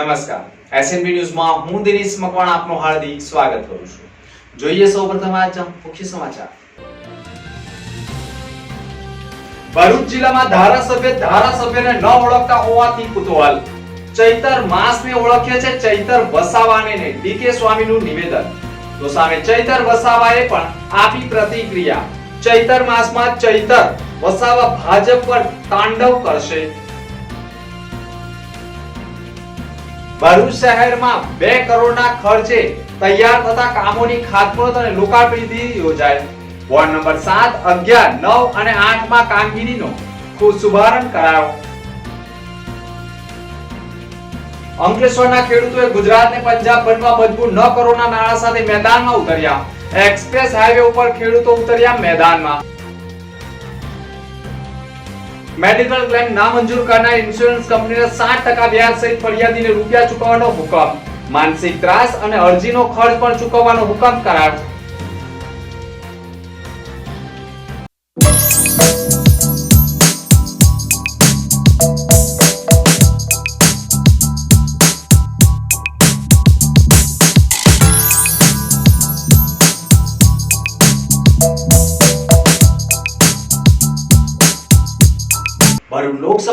નમસ્કાર. એસએનબી ન્યૂઝમાં હું દિનેશ મકવાણ આપનું હાર્દિક સ્વાગત કરું છું. જોઈએ સૌપ્રથમ આજના મુખ્ય સમાચાર. ભરૂચ જિલ્લામાં ધારાસભ્ય ધારાસભ્યને ન ઓળખતા હોવાથી કુતૂહલ. ચૈતર માસને ઓળખે છે ચૈતર વસાવાને ને ડીકે સ્વામીનું નિવેદન. તો સામે ચૈતર વસાવાએ પણ આપી પ્રતિક્રિયા. ચૈતર માસમાં ચૈતર વસાવા ભાજપ પર તાંડવ કરશે. ભરૂચ શહેરમાં બે કરોડના ખર્ચે તૈયાર થતા કામોની ખાતમુહૂર્ત અને લોકાર્પણથી યોજાય વોર્ડ નંબર સાત, અગિયાર, નવ અને આઠમાં કામગીરીનો ખુદ શુભારંભ કરાયો. અંકલેશ્વરના ખેડૂતોએ ગુજરાતને પંજાબ બનવા મજબૂર ન કરોડના નાણાં સાથે મેદાનમાં ઉતર્યા. એક્સપ્રેસ હાઈવે ઉપર ખેડૂતો ઉતર્યા મેદાનમાં. મેડિકલ ક્લેમ નામંજૂર કરનાર ઇન્સ્યોરન્સ કંપનીને સાત ટકા વ્યાજ સહિત ફરિયાદીને રૂપિયા ચૂકવવાનો હુકમ. માનસિક ત્રાસ અને અરજીનો ખર્ચ પણ ચૂકવવાનો હુકમ કરાયો.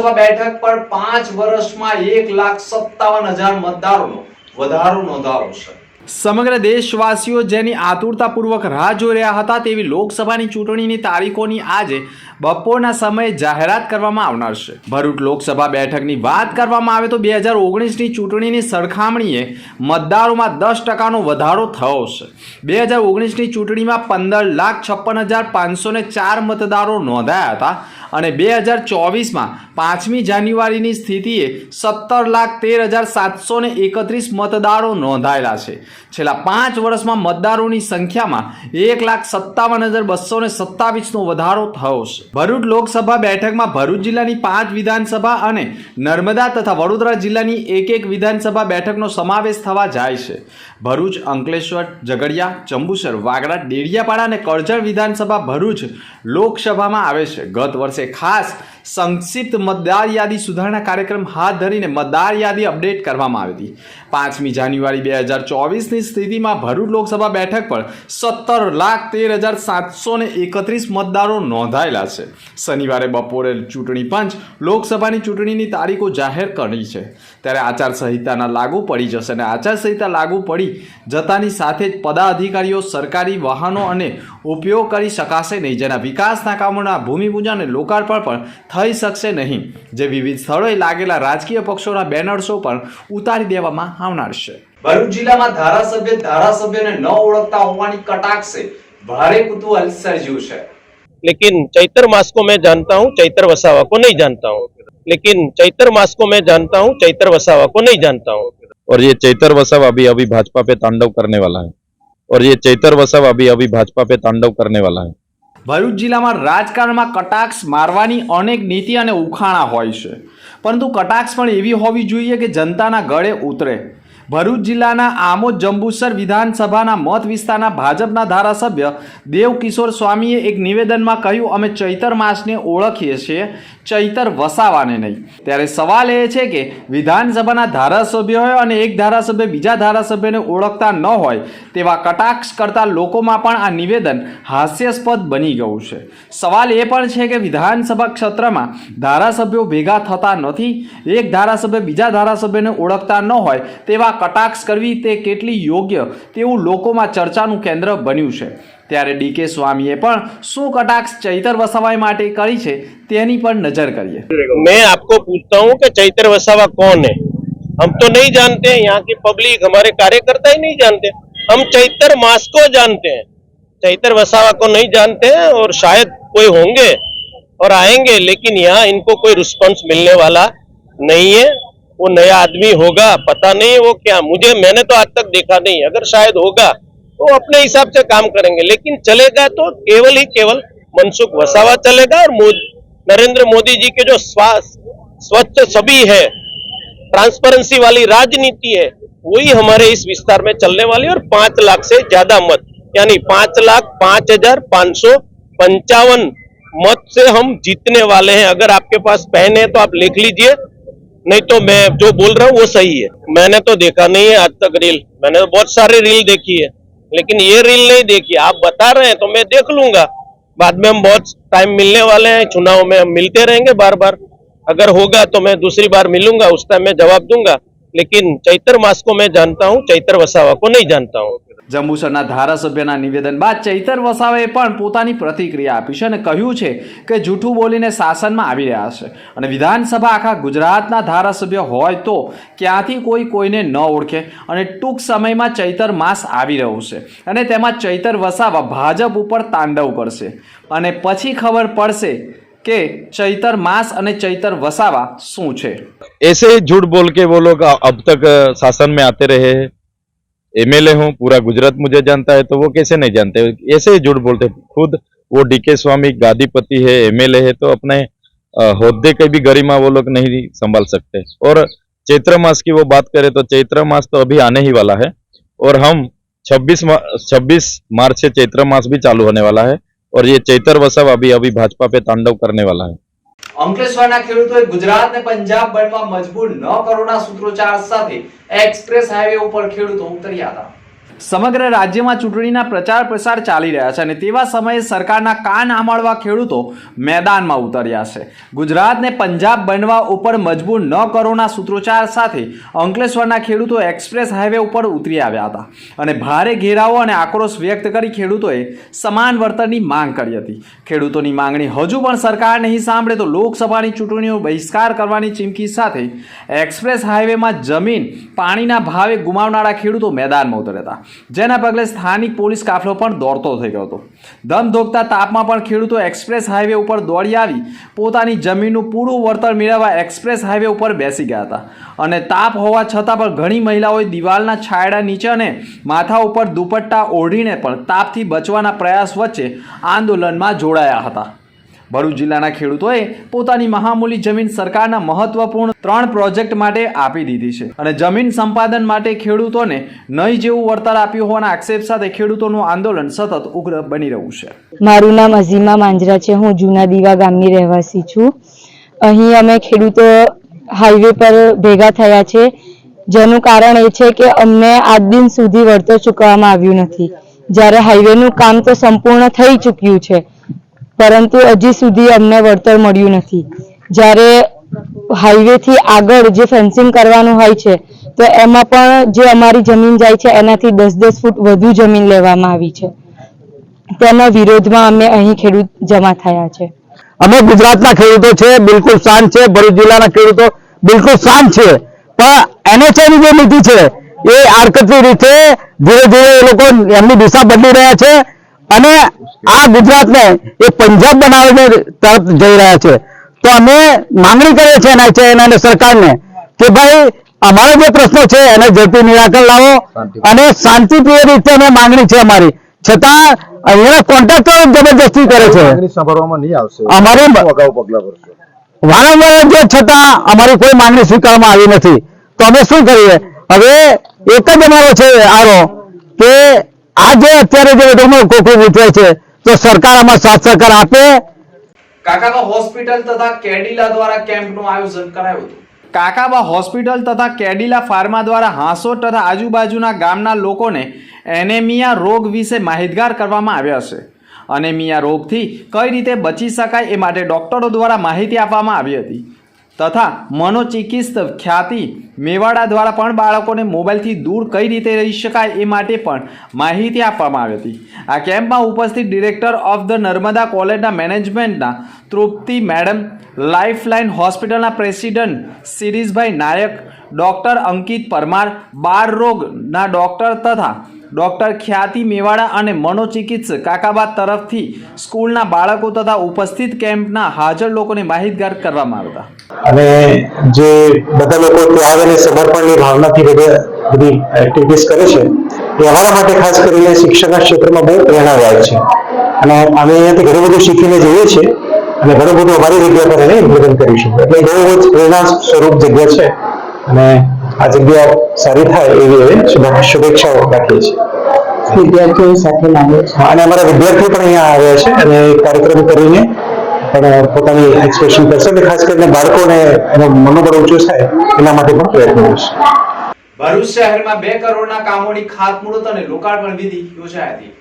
લોકસભા બેઠક પર પાંચ વર્ષમાં એક લાખ સત્તાવન હજાર મતદારોનો વધારો નોંધાયો છે. સમગ્ર દેશવાસીઓ જેની આતુરતાપૂર્વક રાહ જોઈ રહ્યા હતા તેવી લોકસભાની ચૂંટણીની તારીખોની આજે બપોરના સમયે જાહેરાત કરવામાં આવનાર છે. ભરૂચ લોકસભા બેઠકની વાત કરવામાં આવે તો બે હજાર ઓગણીસની ચૂંટણીની સરખામણીએ મતદારોમાં દસ ટકાનો વધારો થયો છે. બે હજાર ઓગણીસની ચૂંટણીમાં પંદર લાખ છપ્પન હજાર પાંચસો ને ચાર મતદારો નોંધાયા હતા. અને બે હજાર ચોવીસમાં પાંચમી જાન્યુઆરીની સ્થિતિએ સત્તર લાખ તેર હજાર સાતસો ને એકત્રીસ મતદારો નોંધાયેલા છે. છેલ્લા પાંચ વર્ષમાં મતદારોની સંખ્યામાં એક લાખ સત્તાવન હજાર બસો ને સત્તાવીસનો વધારો થયો છે. ભરૂચ લોકસભા બેઠકમાં ભરૂચ જિલ્લાની પાંચ વિધાનસભા અને નર્મદા તથા વડોદરા જિલ્લાની એક એક વિધાનસભા બેઠકનો સમાવેશ થવા જાય છે. ભરૂચ, અંકલેશ્વર, ઝઘડિયા, ચંબુસર, વાગડા, ડેડિયાપાડા અને કરજણ વિધાનસભા ભરૂચ લોકસભામાં આવે છે. ગત વર્ષે ખાસ સંક્ષિપ્ત મતદાર યાદી સુધારણા કાર્યક્રમ હાથ ધરીને મતદાર યાદી અપડેટ કરવામાં આવી હતી. પાંચમી જાન્યુઆરી બે હજાર ચોવીસની સ્થિતિમાં ભરૂચ લોકસભા બેઠક પર સત્તર લાખ તેર હજાર સાતસો ને એકત્રીસ મતદારો નોંધાયેલા છે. શનિવારે બપોરે ચૂંટણી પંચ લોકસભાની ચૂંટણીની તારીખો જાહેર કરી છે. ત્યારે આચારસંહિતાના લાગુ પડી જશે અને આચારસંહિતા લાગુ પડી જતાની સાથે જ પદાધિકારીઓ સરકારી વાહનો અને ઉપયોગ કરી શકાશે નહીં. જેના વિકાસના કામોના ભૂમિપૂજન અને લોકાર્પણ પણ થઈ શકશે નહીં જે વિવિધ સ્થળોએ લાગેલા રાજકીય પક્ષોના બેનર્સો પણ ઉતારી દેવામાં આવનાર છે ભરૂચ જિલ્લામાં ધારાસભ્ય ધારાસભ્યને ન ઓળખતા હોવાની કટાક્ષે ભારે કુતૂહલ સર્જ્યું છે लेकिन चैतर मास को मैं जानता हूँ चैतर वसावा को नहीं जानता हूँ लेकिन चैतर मास को मैं जानता हूँ चैतर वसावा को नहीं जानता हूँ और ये चैतर वसाव अभी अभी भाजपा पे तांडव करने वाला है और ये चैतर वसाव अभी अभी भाजपा पे तांडव करने वाला है ભરૂચ જિલ્લામાં રાજકારણમાં કટાક્ષ મારવાની અનેક નીતિ અને ઉખાણા હોય છે. પરંતુ કટાક્ષ પણ એવી હોવી જોઈએ કે જનતાના ગળે ઉતરે. ભરૂચ જિલ્લાના આમોદ જંબુસર વિધાનસભાના મત વિસ્તારના ભાજપના ધારાસભ્ય દેવકિશોર સ્વામીએ એક નિવેદનમાં કહ્યું, અમે ચૈતર માસને ઓળખીએ છીએ, ચૈતર વસાવાને નહીં. ત્યારે સવાલ એ છે કે, વિધાનસભાના ધારાસભ્ય હોય અને એક ધારાસભ્ય બીજા ધારાસભ્યને ઓળખતા ન હોય, તેવા કટાક્ષ કરતા લોકોમાં પણ આ નિવેદન હાસ્યાસ્પદ બની ગયું છે. સવાલ એ પણ છે કે, વિધાનસભા ક્ષેત્રમાં ધારાસભ્યો ભેગા થતા નથી, એક ધારાસભ્ય બીજા ધારાસભ્યને ઓળખતા ન હોય, તેવા કટાક્ષ કરવી તે કેટલી યોગ્ય તેવું લોકોમાં ચર્ચાનું કેન્દ્ર બન્યું છે ત્યારે ડીકે સ્વામીએ પણ શું કટાક્ષ ચૈતર વસાવાઈ માટે કરી છે તેની પર નજર કરીએ मैं आपको पूछता हूँ कि चैतर वसावा कौन है हम तो नहीं जानते हैं यहाँ की पब्लिक हमारे कार्यकर्ता ही नहीं जानते हम चैतर मास को जानते हैं चैतर वसावा को नहीं जानते हैं और शायद कोई होंगे और आएंगे लेकिन यहाँ इनको कोई रिस्पॉन्स मिलने वाला नहीं है वो नया आदमी होगा, पता नहीं वो क्या, मुझे, मैंने तो आज तक देखा नहीं, अगर शायद होगा तो अपने हिसाब से काम करेंगे, लेकिन चलेगा तो केवल ही केवल मनसुख वसावा चलेगा और नरेंद्र मोदी जी के जो स्वा- स्वच्छ छवि है ट्रांसपेरेंसी वाली राजनीति है, वही हमारे इस विस्तार में चलने वाली और पाँच लाख से ज़्यादा मत, यानी पाँच लाख पाँच हज़ार पाँच सौ पंचावन मत से हम जीतने वाले हैं। अगर आपके पास पेन है तो आप लिख लीजिए। नहीं तो मैं जो बोल रहा हूँ वो सही है। मैंने तो देखा नहीं है आज तक रील मैंने तो बहुत सारी रील देखी है। लेकिन ये रील नहीं देखी। आप बता रहे हैं तो मैं देख लूँगा। बाद में हम बहुत टाइम मिलने वाले हैं। चुनाव में हम मिलते रहेंगे बार बार अगर होगा तो मैं दूसरी बार मिलूँगा, उस टाइम मैं जवाब दूँगा। लेकिन चैतर मास को मैं जानता हूँ, चैतर वसावा को नहीं जानता हूँ। જંબુસરના ધારાસભ્યના નિવેદન બાદ ચૈતર વસાવાએ પણ પોતાની પ્રતિક્રિયા આપી છે અને કહ્યું છે કે જૂઠું બોલીને શાસનમાં આવી રહ્યા છે અને વિધાનસભા આખા ગુજરાતના ધારાસભ્ય હોય તો ક્યાંથી કોઈ કોઈને ન ઓળખે અને ટૂંક સમયમાં ચૈતર માસ આવી રહ્યું છે અને તેમાં ચૈતર વસાવા ભાજપ ઉપર તાંડવ કરશે અને પછી ખબર પડશે કે ચૈતર માસ અને ચૈતર વસાવા શું છે ऐसे ही झूठ बोल के वो लोग अब तक शासन में आते रहे हैं एमएलए हूँ, पूरा गुजरात मुझे जानता है तो वो कैसे नहीं जानते? ऐसे ही झूठ बोलते खुद वो डीके स्वामी गादीपति है एमएलए है तो अपने होदे की भी गरिमा वो लोग नहीं संभाल सकते। और चैत्र मास की वो बात करें तो चैत्र मास तो अभी आने ही वाला है। और हम 26 छब्बीस मार्च से चैत्र मास भी चालू होने वाला है। और ये चैत्र वसव अभी अभी भाजपा पे तांडव करने वाला है। અંકલેશ્વરના ખેડૂતોએ ગુજરાતને પંજાબ બનવા મજબૂર ન કરોના સૂત્રોચ્ચાર સાથે એક્સપ્રેસ હાઈવે ઉપર ખેડૂતો ઉતર્યા હતા. સમગ્ર રાજ્યમાં ચૂંટણીના પ્રચાર પ્રસાર ચાલી રહ્યા છે અને તેવા સમયે સરકારના કાન આંબળવા ખેડૂતો મેદાનમાં ઉતર્યા છે. ગુજરાતને પંજાબ બનવા ઉપર મજબૂર ન કરોના સૂત્રોચ્ચાર સાથે અંકલેશ્વરના ખેડૂતો એક્સપ્રેસ હાઈવે ઉપર ઉતરી આવ્યા હતા અને ભારે ઘેરાવો અને આક્રોશ વ્યક્ત કરી ખેડૂતોએ સમાન વળતરની માંગ કરી હતી. ખેડૂતોની માંગણી હજુ પણ સરકાર નહીં સાંભળે તો લોકસભાની ચૂંટણીઓ બહિષ્કાર કરવાની ચીમકી સાથે એક્સપ્રેસ હાઈવેમાં જમીન પાણીના ભાવે ગુમાવનારા ખેડૂતો મેદાનમાં ઉતર્યા હતા. જેના પગલે સ્થાનિક પોલીસ કાફલો પણ દોડતો થઈ ગયો હતો. ધમધોકતા તાપમાં પણ ખેડૂતો એક્સપ્રેસ હાઈવે ઉપર દોડી આવી પોતાની જમીનનું પૂરું વળતર મેળવવા એક્સપ્રેસ હાઈવે ઉપર બેસી ગયા હતા. અને તાપ હોવા છતાં પણ ઘણી મહિલાઓએ દિવાલના છાયડા નીચે અને માથા ઉપર દુપટ્ટા ઓઢીને પણ તાપથી બચવાના પ્રયાસ વચ્ચે આંદોલનમાં જોડાયા હતા. ભરૂચ જિલ્લાના ખેડૂતોએ પોતાની મહામૂલી જમીન સરકારના મહત્વપૂર્ણ ત્રણ પ્રોજેક્ટ માટે આપી દીધી છે. અને જમીન સંપાદન માટે ખેડૂતોને નહીં જેવું વળતર આપ્યું હોવાના આક્ષેપ સાથે ખેડૂતોનું આંદોલન સતત ઉગ્ર બની રહ્યું છે. મારું નામ અઝીમા માંજરા છે. હું જૂના દીવા ગામની રહેવાસી છું. અહીં અમે ખેડૂતો હાઈવે પર ભેગા થયા છે. જેનું કારણ એ છે કે અમને આજ દિન સુધી વળતર ચૂકવવામાં આવ્યું નથી. જ્યારે હાઈવેનું કામ તો સંપૂર્ણ થઈ ચૂક્યું છે. પરંતુ હજી સુધી અમને વળતર મળ્યું નથી. જ્યારે હાઈવેથી આગળ જે ફેન્સિંગ કરવાનું હોય છે, તો એમાં પણ જે અમારી જમીન જાય છે, એનાથી દસ દસ ફૂટ વધુ જમીન લેવામાં આવી છે. તેના વિરોધમાં અમે અહીં ખેડૂત જમા થયા છે. અમે ગુજરાતના ખેડૂતો છે, બિલકુલ શાંત છે, ભરૂચ જિલ્લાના ખેડૂતો બિલકુલ શાંત છે. પણ એનએચએની જે નીતિ છે, એ આડકતરી રીતે ધીરે ધીરે એ લોકો એમની દિશા બદલી રહ્યા છે. અને આ ગુજરાતને એ પંજાબ બનાવીને તરફ જઈ રહ્યા છે. તો અમે માંગણી કરીએ છીએ એના છે એના સરકારને કે ભાઈ અમારો જે પ્રશ્ન છે એને ઝડપી નિરાકરણ લાવો અને શાંતિપ્રિય રીતે અમે માંગણી છે અમારી. છતાં અહીંયા કોન્ટ્રાક્ટરો જબરજસ્તી કરે છે. અમારી વારંવાર જે છતાં અમારી કોઈ માંગણી સ્વીકારવામાં આવી નથી. તો અમે શું કરીએ? હવે એક જ અમારો છે આરો કે આ જે અત્યારે જે બધું કોકું ઉઠે છે તો સરકાર આમાં સાથ સહકાર આપે? કાકાનો હોસ્પિટલ તથા કેડિલા દ્વારા કેમ્પનું આયોજન કરાયું હતું. કાકાબા હોસ્પિટલ તથા કેડિલા ફાર્મા દ્વારા હાંસોટ તથા આજુબાજુના ગામના લોકોને એનેમિયા રોગ વિશે માહિતગાર કરવામાં આવ્યા છે. અનેમિયા રોગથી કઈ રીતે બચી શકાય એ માટે ડોક્ટરો દ્વારા માહિતી આપવામાં આવી હતી. તથા મનોચિકિત્સક ખ્યાતિ મેવાડા દ્વારા પણ બાળકોને મોબાઈલથી દૂર કઈ રીતે રહી શકાય એ માટે પણ માહિતી આપવામાં આવી હતી. આ કેમ્પમાં ઉપસ્થિત ડિરેક્ટર ઓફ ધ નર્મદા કોલેજના મેનેજમેન્ટના તૃપ્તિ મેડમ, લાઇફલાઇન હોસ્પિટલના પ્રેસિડન્ટ શિરીષભાઈ નાયક, ડૉક્ટર અંકિત પરમાર, બાળ રોગના ડૉક્ટર તથા ડૉક્ટર ખ્યાતિ મેવાડા અને મનોચિકિત્સક કાકાબા તરફથી સ્કૂલના બાળકો તથા ઉપસ્થિત કેમ્પના હાજર લોકોને માહિતગાર કરવામાં આવ્યા હતા. અને જે બધા લોકો ત્યાં આવીને સમર્પણની ભાવનાથી બધી એક્ટિવિટીઝ કરે છે એ અમારા માટે ખાસ કરીને શિક્ષણના ક્ષેત્રમાં બહુ પ્રેરણાદાયક છે. અને અમે અહીંયાથી ઘણું બધું શીખીને જઈએ છીએ અને ઘણું બધું અમારી જગ્યા પર એને ઇમ્પ્લિમેન્ટ કરીશું એટલે બહુ જ પ્રેરણા સ્વરૂપ જગ્યા છે અને આ જગ્યા સારી થાય એવી હવે શુભેચ્છાઓ રાખીએ છીએ. વિદ્યાર્થીઓ સાથે લાગે છે. અને અમારા વિદ્યાર્થીઓ પણ અહીંયા આવ્યા છે અને કાર્યક્રમ કરીને પણ પોતાની એક્સપ્રેશન કરશે અને ખાસ કરીને બાળકોને એનો મનોબળ ઊંચો થાય એના માટે પણ પ્રયત્ન કરશે. ભરૂચ શહેરમાં બે કરોડના કામોની ખાતમુહૂર્ત અને લોકાર્પણ વિધિ યોજાઈ હતી.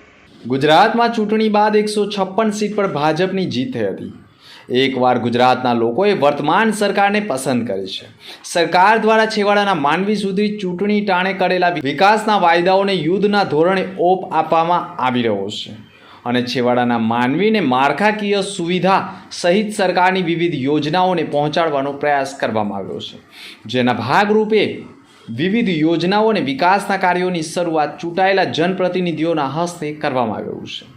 ગુજરાતમાં ચૂંટણી બાદ એકસો છપ્પન સીટ પર ભાજપની જીત થઈ હતી. એકવાર ગુજરાતના લોકોએ વર્તમાન સરકારને પસંદ કરી છે. સરકાર દ્વારા છેવાડાના માનવી સુધી ચૂંટણી ટાણે કરેલા વિકાસના વાયદાઓને યુદ્ધના ધોરણે ઓપ આપવામાં આવી રહ્યો છે. અને છેવાડાના માનવીને માળખાકીય સુવિધા સહિત સરકારની વિવિધ યોજનાઓને પહોંચાડવાનો પ્રયાસ કરવામાં આવ્યો છે. જેના ભાગરૂપે વિવિધ યોજનાઓ અને વિકાસના કાર્યોની શરૂઆત ચૂંટાયેલા જનપ્રતિનિધિઓના હસ્તે કરવામાં આવ્યું છે.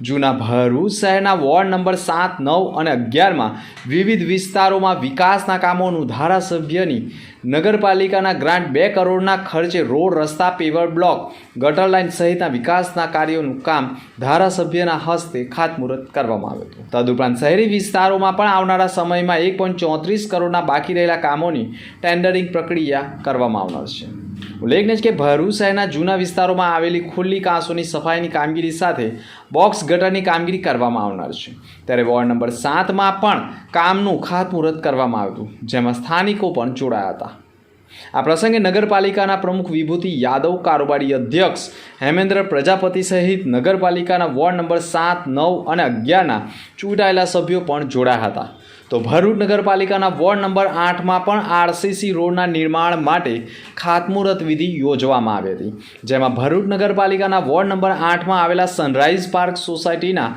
જૂના ભરૂચ શહેરના વોર્ડ નંબર સાત, નવ અને અગિયારમાં વિવિધ વિસ્તારોમાં વિકાસના કામોનું ધારાસભ્યની નગરપાલિકાના ગ્રાન્ટ બે કરોડના ખર્ચે રોડ, રસ્તા, પેવર બ્લોક, ગટર લાઇન સહિતના વિકાસના કાર્યોનું કામ ધારાસભ્યના હસ્તે ખાતમુહૂર્ત કરવામાં આવ્યું હતું. તદુપરાંત શહેરી વિસ્તારોમાં પણ આવનારા સમયમાં એક પોઈન્ટ ચોત્રીસ કરોડના બાકી રહેલા કામોની ટેન્ડરિંગ પ્રક્રિયા કરવામાં આવનાર છે. ઉલ્લેખનીય છે કે ભરૂચ શહેરના જૂના વિસ્તારોમાં આવેલી ખુલ્લી કાંસોની સફાઈની કામગીરી સાથે બોક્સ ગટરની કામગીરી કરવામાં આવનાર છે. ત્યારે વોર્ડ નંબર સાતમાં પણ કામનું ખાતમુહૂર્ત કરવામાં આવ્યું જેમાં સ્થાનિકો પણ જોડાયા હતા. આ પ્રસંગે નગરપાલિકાના પ્રમુખ વિભૂતિ યાદવ, કારોબારી અધ્યક્ષ હેમેન્દ્ર પ્રજાપતિ સહિત નગરપાલિકાના વોર્ડ નંબર સાત, નવ અને અગિયારના ચૂંટાયેલા સભ્યો પણ જોડાયા હતા. તો ભરૂચ નગરપાલિકાના વોર્ડ નંબર આઠમાં પણ આરસીસી રોડના નિર્માણ માટે ખાતમુહૂર્ત વિધિ યોજવામાં આવી હતી, જેમાં ભરૂચ નગરપાલિકાના વોર્ડ નંબર આઠમાં આવેલા સનરાઈઝ પાર્ક સોસાયટીના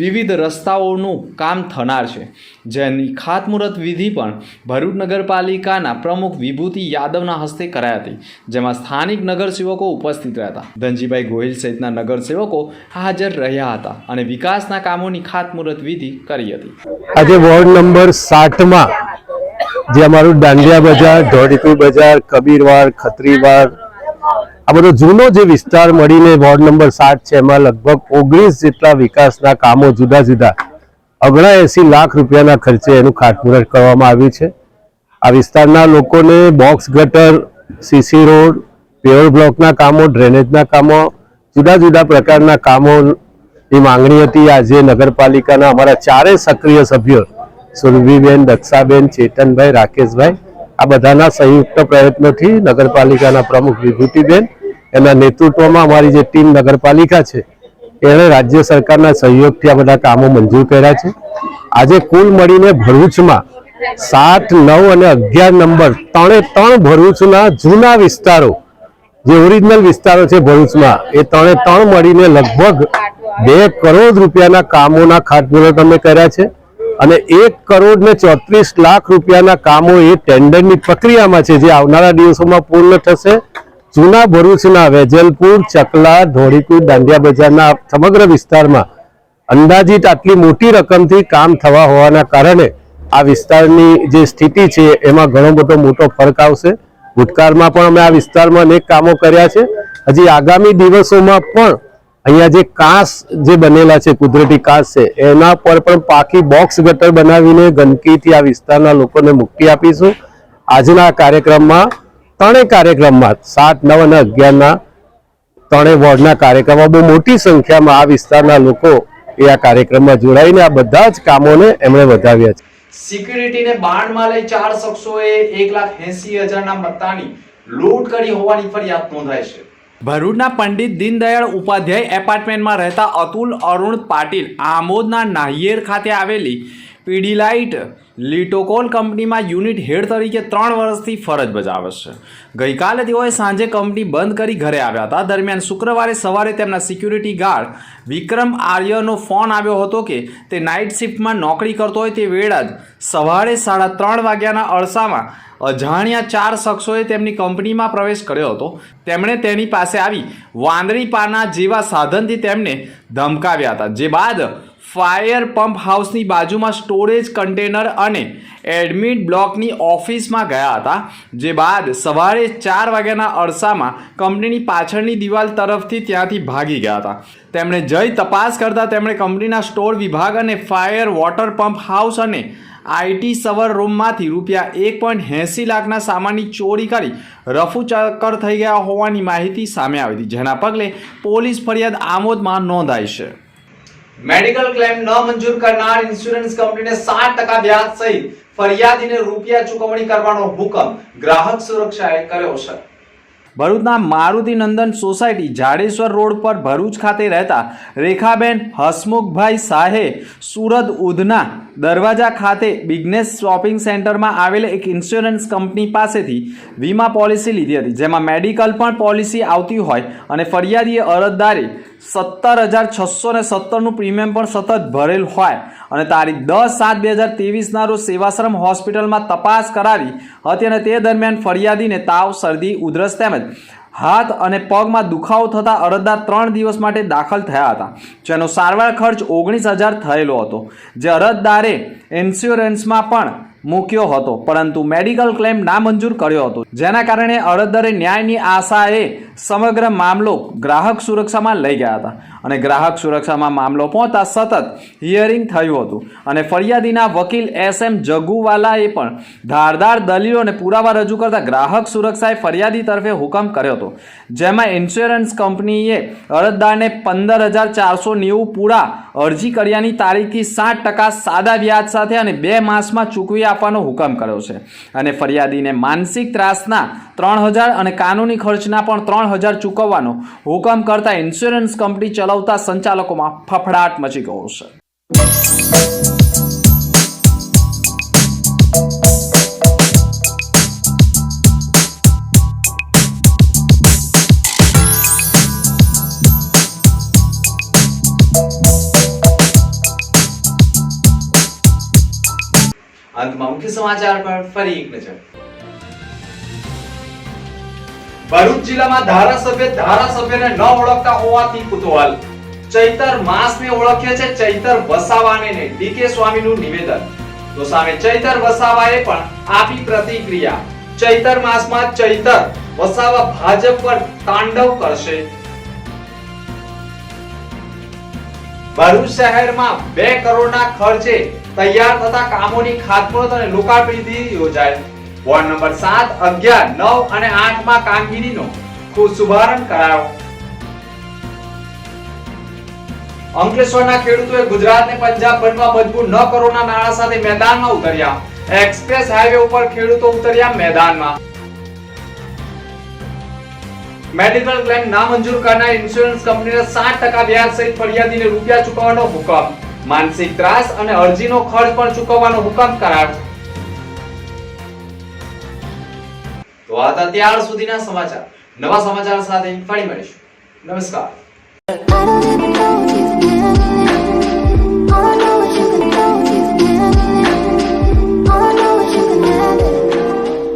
વિવિધ રસ્તાઓનું કામ થનાર છે. જેની ખાતમુહૂર્ત વિધિ પણ ભરૂચ નગરપાલિકાના પ્રમુખ વિભૂતિ યાદવના હસ્તે કરાઈ હતી, જેમાં સ્થાનિક નગરસેવકો ઉપસ્થિત રહ્યા હતા ધનજીભાઈ ગોહિલ સહિતના નગરસેવકો હાજર રહ્યા હતા અને વિકાસના કામોની ખાતમુહૂર્ત વિધિ કરી હતી. આજે વોર્ડ નંબર સાઠમાં જે અમારું દાંડિયા બજાર ધોળીકુઈ બજાર, કબીરવાડ, ખત્રીવાડ, આ બધો જૂનો જે વિસ્તાર મળીને વોર્ડ નંબર સાત છે, એમાં લગભગ ઓગણીસ જેટલા વિકાસના કામો જુદા જુદા અગણા એસી લાખ રૂપિયાના ખર્ચે એનું ખાતમુહૂર્ત કરવામાં આવ્યું છે. આ વિસ્તારના લોકોને બોક્સ ગટર, સીસી રોડ પેવર બ્લોકના કામો, ડ્રેનેજના કામો, જુદા જુદા પ્રકારના કામોની માંગણી હતી. આજે નગરપાલિકાના અમારા ચારેય સક્રિય સભ્યો સુરભીબેન, દક્ષાબેન, ચેતનભાઈ, રાકેશભાઈ, આ બધાના સંયુક્ત પ્રયત્નોથી નગરપાલિકાના પ્રમુખ વિભૂતિબેન એના નેતૃત્વમાં અમારી જે ટીમ નગરપાલિકા છે એણે રાજ્ય સરકારના સહયોગથી આ બધા કામો મંજૂર કર્યા છે. આજે કુલ મળીને ભરૂચમાં સાત, નવ અને અગિયાર નંબર ત્રણે ત્રણ ભરૂચના જૂના વિસ્તારો, જે ઓરિજિનલ વિસ્તારો છે ભરૂચમાં, એ ત્રણે ત્રણ મળીને લગભગ બે કરોડ રૂપિયાના કામોના ખાતમુહૂર્ત તમે કર્યા છે. અને એક કરોડ ને ચોત્રીસ લાખ રૂપિયાના કામો એ ટેન્ડરની પ્રક્રિયામાં છે, જે આવનારા દિવસોમાં પૂર્ણ થશે. જૂના ભરૂચના વેજલપુર, ચકલા ધોળીકુર દાંડિયા બજારના સમગ્ર વિસ્તારમાં અંદાજિત આટલી મોટી રકમથી કામ થવા હોવાના કારણે આ વિસ્તારની જે સ્થિતિ છે એમાં ઘણો બધો મોટો ફરક આવશે. ભૂતકાળમાં પણ અમે આ વિસ્તારમાં અનેક કામો કર્યા છે. હજી આગામી દિવસોમાં પણ અહીંયા જે કાંસ જે બનેલા છે, કુદરતી કાંસ છે, એના પર પણ પાકી બોક્સ ગટર બનાવીને ગંદકીથી આ વિસ્તારના લોકોને મુક્તિ આપીશું. આજના કાર્યક્રમમાં ત્રણેય કાર્યક્રમમાં સાત નવ અને અગિયારના ત્રણેય વોર્ડના કાર્યક્રમમાં બહુ મોટી સંખ્યામાં આ વિસ્તારના લોકો એ આ કાર્યક્રમમાં જોડાઈને આ બધા જ કામોને એમણે વધાવ્યા છે. સિક્યુરિટીને બાણમાં લઈ ચાર શખ્સોએ એક લાખ એસી હજારના મત્તાની લૂંટ કરી હોવાની ફરિયાદ નોંધાઈ છે. ભરૂચના પંડિત દીનદયાળ ઉપાધ્યાય એપાર્ટમેન્ટમાં રહેતા અતુલ અરુણ પાટીલ આમોદના નાહિયેર ખાતે આવેલી પીડીલાઇટ લિટોકોલ કંપનીમાં યુનિટ હેડ તરીકે ત્રણ વર્ષથી ફરજ બજાવે છે ગઈકાલે તેઓએ સાંજે કંપની બંધ કરી ઘરે આવ્યા હતા. દરમિયાન શુક્રવારે સવારે તેમના સિક્યુરિટી ગાર્ડ વિક્રમ આર્યનો ફોન આવ્યો હતો કે તે નાઇટ શિફ્ટમાં નોકરી કરતો હોય તે વેળા જ સવારે સાડા ત્રણ વાગ્યાના અરસામાં અજાણ્યા ચાર શખ્સોએ તેમની કંપનીમાં પ્રવેશ કર્યો હતો. તેમણે તેની પાસે આવી વાંદરી પાના જેવા સાધનથી તેમને ધમકાવ્યા હતા. જે બાદ ફાયર પંપ હાઉસની બાજુમાં સ્ટોરેજ કન્ટેનર અને એડમિટ બ્લોકની ઓફિસમાં ગયા હતા, જે બાદ સવારે ચાર વાગ્યાના અરસામાં કંપનીની પાછળની દિવાલ તરફથી ત્યાંથી ભાગી ગયા હતા. તેમણે જઈ તપાસ કરતાં તેમણે કંપનીના સ્ટોર વિભાગ અને ફાયર વોટર પંપ હાઉસ અને આઈટી સવર રૂમમાંથી રૂપિયા એક પોઈન્ટ એંસી લાખના સામાનની ચોરી કરી રફુ ચક્કર થઈ ગયા હોવાની માહિતી સામે આવી હતી, જેના પગલે પોલીસ ફરિયાદ આમોદમાં નોંધાઈ છે. મેડિકલ ક્લેમ ન મંજૂર કરનાર ઇન્સ્યોરન્સ કંપનીને સાત ટકા વ્યાજ સહિત ફરિયાદીને રૂપિયા ચૂકવણી કરવાનો હુકમ ગ્રાહક સુરક્ષાએ કર્યો છે. ભરૂચના મારુતિ નંદન સોસાયટી જાડેશ્વર રોડ પર ભરૂચ ખાતે રહેતા રેખાબેન હસમુખભાઈ શાહે સુરત ઉધના દરવાજા ખાતે બિઝનેસ શોપિંગ સેન્ટરમાં આવેલ એક ઇન્સ્યોરન્સ કંપની પાસેથી વીમા પોલિસી લીધી હતી, જેમાં મેડિકલ પણ પોલિસી આવતી હોય અને ફરિયાદીએ અરજદારે સત્તર હજાર છસો ને સત્તરનું પ્રીમિયમ પણ સતત ભરેલ હોય અને તારીખ દસ સાત બે હજાર ત્રેવીસના રોજ સેવાશ્રમ હોસ્પિટલમાં તપાસ કરાવી હતી અને તે દરમિયાન ફરિયાદીને તાવ, શરદી, ઉધરસ તેમજ હાથ અને પગમાં દુખાવો થતાં અરજદાર ત્રણ દિવસ માટે દાખલ થયા હતા, જેનો સારવાર ખર્ચ ઓગણીસ હજાર થયેલો હતો. જે અરજદારે ઇન્સ્યોરન્સમાં પણ મૂક્યો હતો. પરંતુ મેડિકલ ક્લેમ નામંજૂર કર્યો હતો. જેના કારણે અરજદારે ન્યાયની આશાએ સમગ્ર મામલો ગ્રાહક સુરક્ષામાં લઈ ગયા હતા. અને ગ્રાહક સુરક્ષામાં મામલો પહોંચતા સતત હિયરિંગ થયું હતું. અને ફરિયાદીના વકીલ એસ એમ જગુવાલાએ પણ ધારદાર દલીલો અને પુરાવા રજૂ કરતા ગ્રાહક સુરક્ષાએ ફરિયાદી તરફે હુકમ કર્યો હતો. જેમાં ઇન્સ્યોરન્સ કંપનીએ અરજદારને પંદર હજાર ચારસો નેવું પૂરા અરજી કર્યાની તારીખથી સાત ટકા સાદા વ્યાજ સાથે અને બે માસમાં ચૂકવી આપવાનો હુકમ કર્યો છે. અને ફરિયાદીને માનસિક ત્રાસના ત્રણ હજાર અને કાનૂની ખર્ચના પણ ત્રણ હજાર ચૂકવવાનો હુકમ કરતા ઇન્સ્યોરન્સ કંપની ચલાવતા સંચાલકોમાં ફફડાટ મચી ગયો છે. સમાચાર પર ફરી એક નજર. ભરૂચ જિલ્લામાં ધારાસભ્ય ધારાસભ્યને ન ઓળખતા હોવાથી કુતૂહલ. ચૈતર માસને ઓળખે છે ચૈતર વસાવાને ને ડીકે સ્વામીનું નિવેદન. તો સામે ચૈતર વસાવાએ પણ આપી પ્રતિક્રિયા. ચૈતર માસમાં ચૈતર વસાવા ભાજપ પર તાંડવ કરશે. ભરૂચ શહેરમાં બે કરોડના ખર્ચે તૈયાર થતા કામોની ખાતમુહૂર્ત અને લોકાર્પણ વિધિ યોજાય. વોર્ડ નંબર સાત, અગિયાર, નવ અને આઠમાં કામગીરીનો ખુદ શુભારંભ કરાયો. અંકલેશ્વરના ખેડૂતોએ ગુજરાતને પંજાબ બનવા મજબૂર ન કરોના નાણાં સાથે મેદાનમાં ઉતર્યા. એક્સપ્રેસ હાઈવે ઉપર ખેડૂતો ઉતર્યા મેદાનમાં. મેડિકલ ક્લેમ નામંજૂર કરનાર ઇન્સ્યોરન્સ કંપનીને સાત ટકા વ્યાજ સહિત ફરિયાદીને રૂપિયા ચૂકવવાનો હુકમ. માનસિક ત્રાસ અને અરજીનો ખર્ચ પણ ચૂકવવાનો હુકમ કરાર તો આ હતા ત્યાર સુધીના સમાચાર. નવા સમાચાર સાથે ફરી મળીશું. નમસ્કાર.